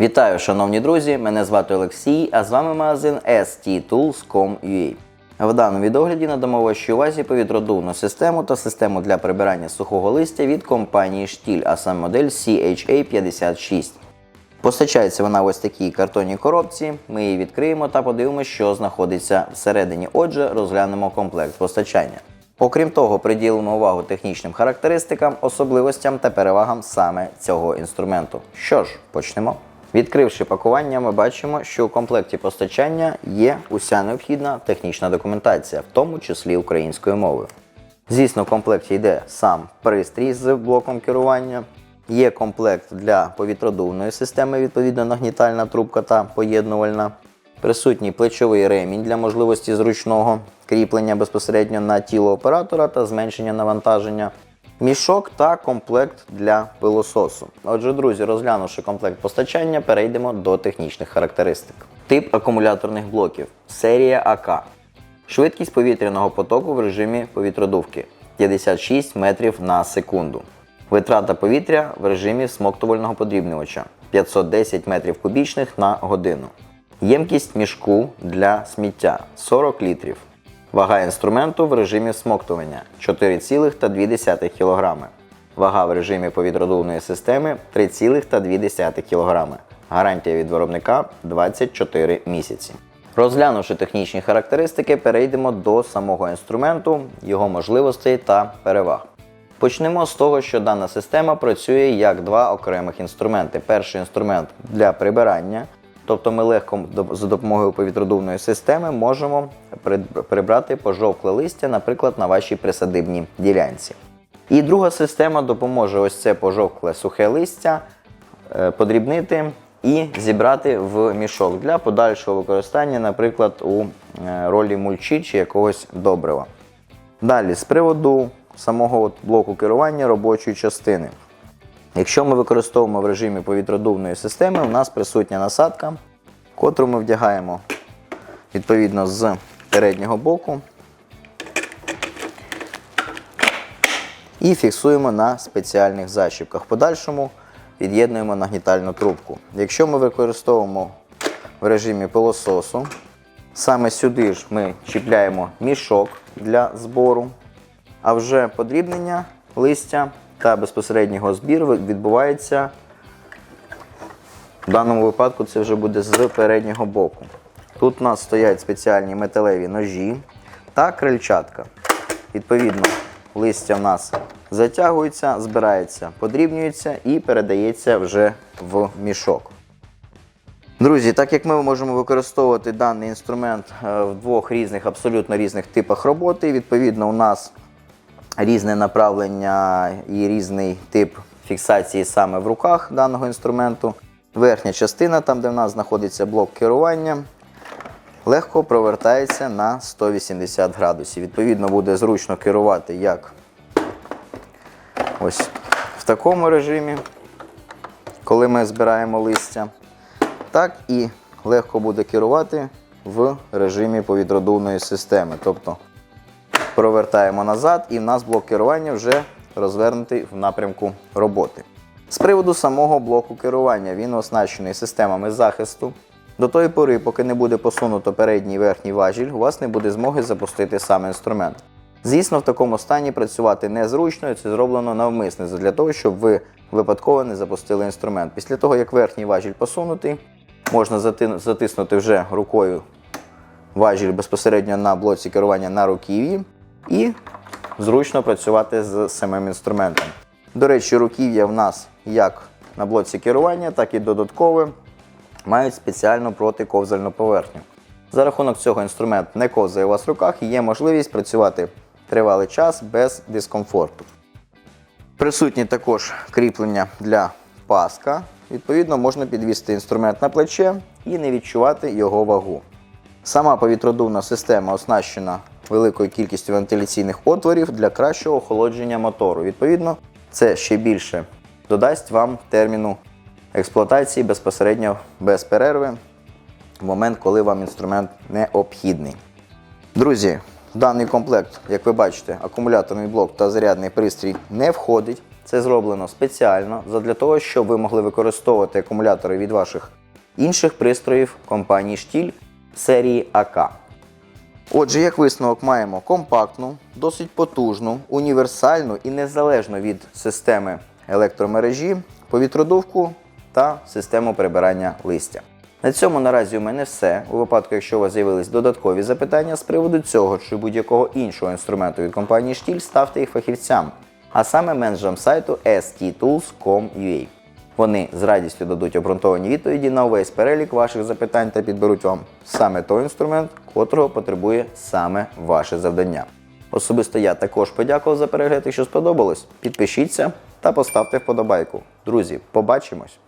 Вітаю, шановні друзі! Мене звати Олексій, а з вами магазин sttools.com.ua. В даному відогляді надамо вашій увазі повітродувну систему та систему для прибирання сухого листя від компанії Штіль, а саме модель CHA56. Постачається вона в ось такій картонній коробці. Ми її відкриємо та подивимося, що знаходиться всередині. Отже, розглянемо комплект постачання. Окрім того, приділимо увагу технічним характеристикам, особливостям та перевагам саме цього інструменту. Що ж, почнемо. Відкривши пакування, ми бачимо, що у комплекті постачання є уся необхідна технічна документація, в тому числі українською мовою. Звісно, в комплекті йде сам пристрій з блоком керування. Є комплект для повітродувної системи, відповідно нагнітальна трубка та поєднувальна. Присутній плечовий ремінь для можливості зручного кріплення безпосередньо на тіло оператора та зменшення навантаження. Мішок та комплект для пилососу. Отже, друзі, розглянувши комплект постачання, перейдемо до технічних характеристик. Тип акумуляторних блоків. Серія АК. Швидкість повітряного потоку в режимі повітродувки 56 метрів на секунду. Витрата повітря в режимі смоктувального подрібнювача 510 метрів кубічних на годину. Ємкість мішку для сміття 40 літрів. Вага інструменту в режимі смоктування 4,2 кг. Вага в режимі повітродувної системи 3,2 кг. Гарантія від виробника 24 місяці. Розглянувши технічні характеристики, перейдемо до самого інструменту, його можливостей та переваг. Почнемо з того, що дана система працює як два окремих інструменти. Перший інструмент для прибирання, тобто ми легко за допомогою повітродувної системи можемо прибрати пожовкле листя, наприклад, на вашій присадибній ділянці. І друга система допоможе ось це пожовкле сухе листя е, подрібнити і зібрати в мішок для подальшого використання, наприклад, у е, ролі мульчі чи якогось добрива. Далі, з приводу самого от блоку керування робочої частини. Якщо ми використовуємо в режимі повітродувної системи, у нас присутня насадка, котру ми вдягаємо відповідно з переднього боку і фіксуємо на спеціальних защіпках. В подальшому під'єднуємо нагнітальну трубку. Якщо ми використовуємо в режимі пилососу, саме сюди ж ми чіпляємо мішок для збору, а вже подрібнення листя та безпосереднього збір відбувається. В даному випадку це вже буде з переднього боку. Тут у нас стоять спеціальні металеві ножі та крильчатка. Відповідно, листя в нас затягується, збирається, подрібнюється і передається вже в мішок. Друзі, так як ми можемо використовувати даний інструмент е, в двох різних, абсолютно різних типах роботи, відповідно, у нас різне направлення і різний тип фіксації саме в руках даного інструменту. Верхня частина, там де в нас знаходиться блок керування, легко провертається на 180 градусів. Відповідно, буде зручно керувати як ось в такому режимі, коли ми збираємо листя, так і легко буде керувати в режимі повітродувної системи. Тобто провертаємо назад, і в нас блок керування вже розвернутий в напрямку роботи. З приводу самого блоку керування він оснащений системами захисту. До тої пори, поки не буде посунуто передній верхній важіль, у вас не буде змоги запустити сам інструмент. Звісно, в такому стані працювати незручно, і це зроблено навмисне для того, щоб ви випадково не запустили інструмент. Після того, як верхній важіль посунутий, можна затиснути вже рукою важіль безпосередньо на блоці керування на руків'ї і зручно працювати з самим інструментом. До речі, руків'я в нас як на блоці керування, так і додаткове мають спеціальну протиковзальну поверхню. За рахунок цього інструмент не ковзає у вас в руках і є можливість працювати тривалий час без дискомфорту. Присутні також кріплення для паска. Відповідно, можна підвісти інструмент на плече і не відчувати його вагу. Сама повітродувна система оснащена великою кількістю вентиляційних отворів для кращого охолодження мотору. Відповідно, це ще більше додасть вам терміну експлуатації безпосередньо без перерви в момент, коли вам інструмент необхідний. Друзі, даний комплект, як ви бачите, акумуляторний блок та зарядний пристрій не входить. Це зроблено спеціально для того, щоб ви могли використовувати акумулятори від ваших інших пристроїв компанії Штіль серії АК. Отже, як висновок маємо компактну, досить потужну, універсальну і незалежну від системи електромережі, повітродувку та систему прибирання листя. На цьому наразі у мене все. У випадку, якщо у вас з'явились додаткові запитання з приводу цього чи будь-якого іншого інструменту від компанії Штіль, ставте їх фахівцям, а саме менеджерам сайту sttools.com.ua. Вони з радістю дадуть обґрунтовані відповіді на увесь перелік ваших запитань та підберуть вам саме той інструмент, котрого потребує саме ваше завдання. Особисто я також подякував за перегляд. Якщо сподобалось, підпишіться та поставте вподобайку. Друзі, побачимось!